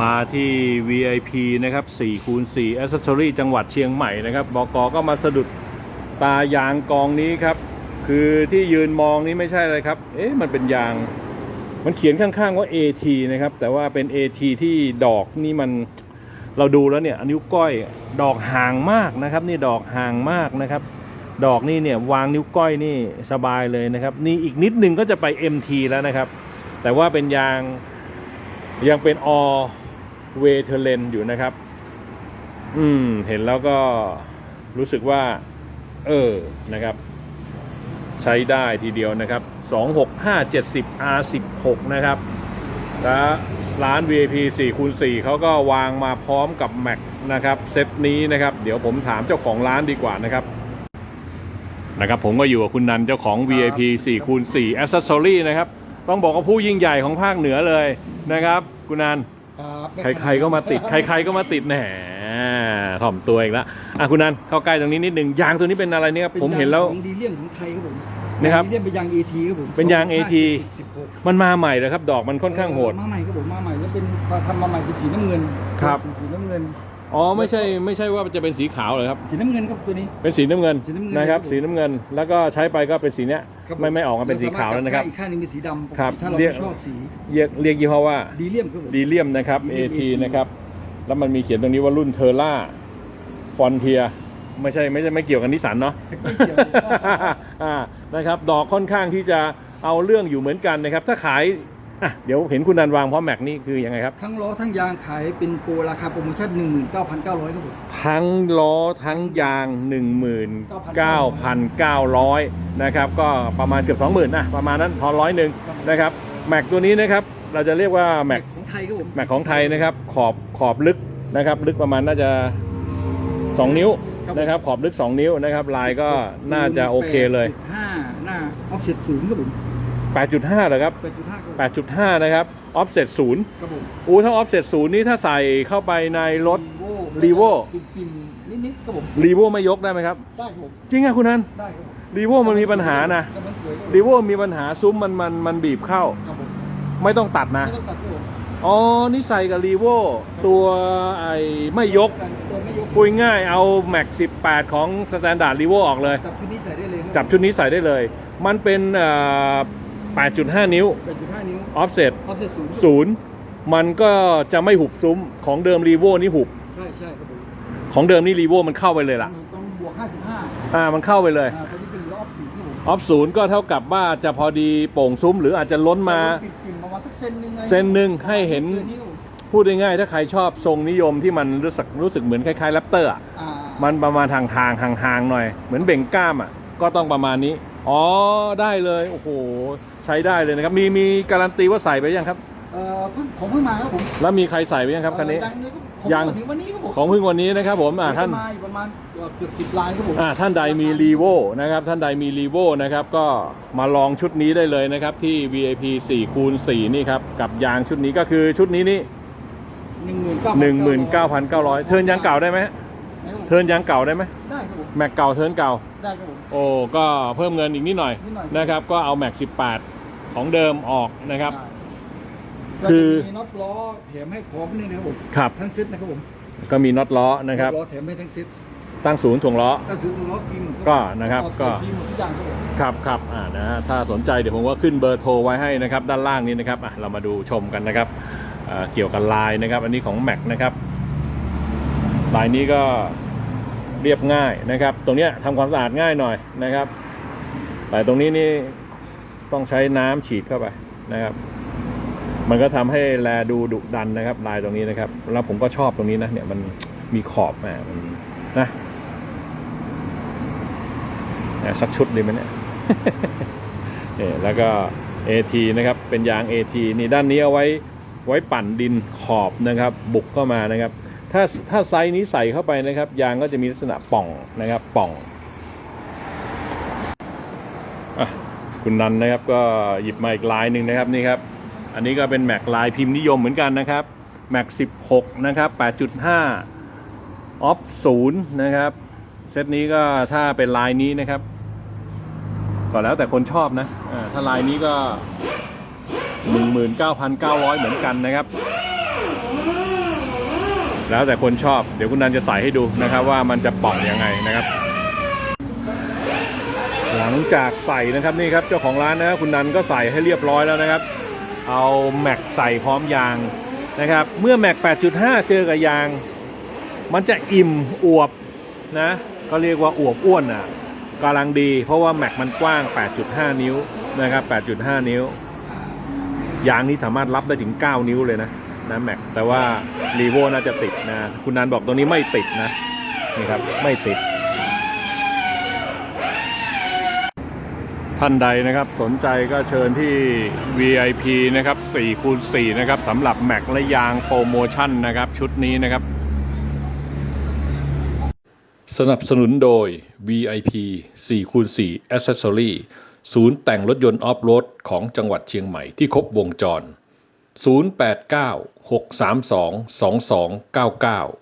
มาที่ VIP นะครับ4คูณ4 Accessory จังหวัดเชียงใหม่นะครับบกก็มาสะดุดตายางกองนี้ครับ คือที่ยืนมองนี้ไม่ใช่อะไรครับ เอ๊ะมันเป็นยาง มันเขียนข้างๆว่า AT นะครับ แต่ว่าเป็น AT ที่ดอกนี่มันเราดูแล้วเนี่ยอันนิ้วก้อยดอกห่างมากนะครับ นี่ดอกห่างมากนะครับ ดอกนี่เนี่ยวางนิ้วก้อยนี่สบายเลยนะครับ นี่อีกนิดนึงก็จะไป MT แล้วนะครับ แต่ว่าเป็นยาง ยังเป็นอเวเทเลนอยู่นะครับ อืม เห็นแล้วก็รู้สึกว่า เออ นะครับ ใช้ได้ทีเดียวนะครับ 26570 R16 นะครับ และร้าน VIP 4คูณ4เขาก็วางมาพร้อมกับ Mac นะครับ เซตนี้นะครับ เดี๋ยวผมถามเจ้าของร้านดีกว่านะครับ นะครับ ผมก็อยู่กับคุณนันเจ้าของ VIP 4คูณ4 Accessory นะครับ ต้องบอกว่าผู้ยิ่งใหญ่ของภาคเหนือเลยนะครับคุณนันครับใครๆก็มาติด ใครๆก็มาติดแหมถ่อมตัวอีกแล้วอะคุณนันเข้าใกล้ตรงนี้นิดหนึ่งยางตัวนี้เป็นอะไรเนี่ยครับผมเห็นแล้ว ของดีเลียมของไทยครับผมนะครับดีเลียมเป็นยาง AT ครับผมเป็นยาง AT 16มันมาใหม่เลยครับ ดอกมันค่อนข้างโหด มาใหม่ครับผมมาใหม่แล้วเป็นทำมาใหม่เป็นสีน้ำเงินครับ สีสีน้ำเงิน อ๋อไม่ใช่ไม่ใช่ว่าจะเป็นสีขาวเลยครับ สีน้ำเงินครับตัวนี้ เป็นสีน้ำเงินสีน้ำเงินนะครับครับผมสีน้ำเงินแล้วก็ใช้ไปก็เป็นสีเนี้ยครับผไม่ไม่ออกมาเป็นสีขาวแล้วนะครับ อีกข้างหนึงเป็นสีดำครับถ้าเราเรียก ไม่ชอบสีเรียกเรียกยี่ห้อว่า ดีเลียมครับผม ดีเลียมนะครับ Delium AT AT นะครับ แล้วมันมีเขียนตรงนี้ว่ารุ่นเทอร่าฟอนเทียไม่ใช่ไม่ใช่ไม่เกี่ยวกับนิสสันเนาะ ไม่เกี่ยว อ่านะครับ ดอกค่อนข้างที่จะเอาเรื่องอยู่เหมือนกันนะครับ ถ้าขาย อะเดี๋ยวเห็นคุณนันวางพร้อมแม็กนี่คือยังไงครับ ทั้งล้อทั้งยางขายเป็นโปรราคาโปรโมชั่น 19,900ครับผม ทั้งล้อทั้งยาง 19,900 นะครับ ก็ประมาณเกือบ20,000นะประมาณนั้นพอร้อยหนึ่งนะครับแม็กตัวนี้นะครับเราจะเรียกว่าแม็กของไทยครับผม แม็กของไทยนะครับขอบขอบลึกนะครับ ลึกประมาณน่าจะ 2 นิ้วนะครับขอบลึก 2 นิ้วนะครับลายก็น่าจะโอเคเลย8.5หน้าออฟเซ็ตศูนย์ครับผม 8.5เหรอครับ 8.5ครับผม8.5 นะครับออฟเซ็ตศูนย์ครับผมอู้ถ้าออฟเซ็ตศูนย์นี่ถ้าใส่เข้าไปในรถ Revo ปิ่มๆนิดๆครับผม รีโวไม่ยกได้ไหมครับ ได้ครับผมจริงอะคุณนันได้ครับผมรีโวมันมีปัญหานะแต่มันสวยครับผมรีโวมีปัญหาซุ้มมันมันมันบีบเข้า ครับผมไม่ต้องตัดนะ ไม่ต้องตัดครับผมอ๋อนี่ใส่กับรีโวตัวไอ้ไม่ยกตัวไม่ยกพูดง่ายเอาแม็ก18 ของ Standard r e v o ออกเลย จับชุดนี้ใส่ได้เลยครัจับชุดนี้ใส่ได้เลย มันเป็นเอ่อ 8.5 นิ้ว 8.5 นิ้ว offset ออฟเซ็ตศูนย์ศูนย์มันก็จะไม่หุบซุ้มของเดิมรีโวนี่หุบ ใช่ใช่ครับผมของเดิมนี่รีโวมันเข้าไปเลยล่ะ ต้องบวก 55อ่ามันเข้าไปเลย อ่าตัวนี้เป็นรอบสีครับผมออฟศูนย์ก็เท่ากับว่าจะพอดีโป่งซุ้ม หรืออาจจะล้นมา ปิ่มๆประมาณสักเซนหนึงอะไรเซนหนึ่งให้เห็นกิครับผมพูดง่ายๆถ้าใครชอบทรงนิยมที่มันรู้สึกรู้สึกเหมือนคล้ายๆแรปเตอร์อะอ่ามันประมาณทางทางห่างห่างๆหน่อย เหมือนเบ่งกล้ามอะก็ต้องประมาณนี้ อ๋อได้เลย โอ้โห ใช้ได้เลยนะครับ มีมีการันตีว่าใส่ไปยังครับ เอ่อเพิ่งผมเพิ่งมาครับผมแล้วมีใครใส่ไปยังครับคันนี้ เอ่อยังเลยครับผมยังมาถึงวันนี้ครับผมของเพิ่งวันนี้นะครับผมอ่าท่าน เดี๋ยวจะมาอีกประมาณเอ่อเกือบสิบลายครับผมอ่าท่านใดมีรีโวนะครับท่านใดมีรีโวนะครับก็มาลองชุดนี้ได้เลยนะครับที่ VIP 4คูณ4นี่ครับกับยางชุดนี้ก็คือชุดนี้นี่หนึ่งหมื่นเก้า19,900 เทิร์นยางเก่าได้ไหมเทิร์นยางเก่าได้ไหมได้ครับผมแม็กเก่าเทิร์นเก่า ได้ครับผม โอ้ก็เพิ่มเงินอีกนิดหน่อยนิดหน่อย นะครับก็เอาแม็ก18 ของเดิมออกนะครับได้คือแล้วจะมีน็อตล้อแถมให้พร้อมเลยนะครับผมครับ ทั้งเซตนะครับผมก็มีน็อตล้อนะครับน็อตล้อแถมให้ทั้งเซตตั้งศูนย์ถ่วงล้อ ถ้าซื้อตัวล้อฟิล์มก็นะครับออก็ใส่ฟิล์มหมดทุกอย่างครับผม ครับครับอ่านะฮะถ้าสนใจเดี๋ยวผมก็ขึ้นเบอร์โทรไว้ให้นะครับ ด้านล่างนี้นะครับอะเรามาดูชมกันนะครับอ่าเกี่ยวกับลายนะครับ อันนี้ของ Mac นะครับลายนี้ก็เรียบง่ายนะครับ ตรงเนี้ยทำความสะอาดง่ายหน่อยนะครับแต่ตรงนี้นี่ ต้องใช้น้ำฉีดเข้าไปนะครับ มันก็ทำให้แลดูดุดันนะครับ ลายตรงนี้นะครับ แล้วผมก็ชอบตรงนี้นะเนี่ยมันมีขอบแหมมันนะนะสักชุดดีไหมเนี่ยเนี่ยแล้วก็ AT นะครับ เป็นยาง AT นี่ด้านนี้เอาไว้ไว้ปั่นดินขอบนะครับ บุกเข้ามานะครับ ถ้าถ้าไซส์นี้ใส่เข้าไปนะครับ ยางก็จะมีลักษณะป่องนะครับป่องอะ คุณนันนะครับก็หยิบมาอีกลายหนึ่งนะครับนี่ครับ อันนี้ก็เป็นแม็กลายพิมพ์นิยมเหมือนกันนะครับแม็ก16 นะครับ 8.5 ออฟ0นะครับ เซตนี้ก็ถ้าเป็นลายนี้นะครับ ก็แล้วแต่คนชอบนะถ้าลายนี้ก็ 19,900 เหมือนกันนะครับ แล้วแต่คนชอบ เดี๋ยวคุณนันจะใส่ให้ดูนะครับว่ามันจะป่องยังไงนะครับ หลังจากใส่นะครับนี่ครับเจ้าของร้านนะค,คุณนันก็ใส่ให้เรียบร้อยแล้วนะครับ เอาแม็กใส่พร้อมยางนะครับ เมื่อแม็ก 8.5 เจอกับยาง มันจะอิ่มอวบนะก็เรียกว่าอวบอ้วนอะกำลังดีเพราะว่าแม็กมันกว้าง 8.5 นิ้วนะครับ 8.5 นิ้ว ยางนี้สามารถรับได้ถึง 9 นิ้วเลยนะนะแม็กแต่ว่ารีโวน่าจะติดนะคุณนันบอกตรงนี้ไม่ติดนะนี่ครับไม่ติด ท่านใดนะครับสนใจก็เชิญที่ VIP นะครับ4คูณ4นะครับสำหรับแม็กและยางโปรโมชั่นนะครับชุดนี้นะครับ สนับสนุนโดย VIP 4คูณ4 Accessory ศูนย์แต่งรถยนต์ออฟโรดของจังหวัดเชียงใหม่ที่ครบวงจร 089 632 2299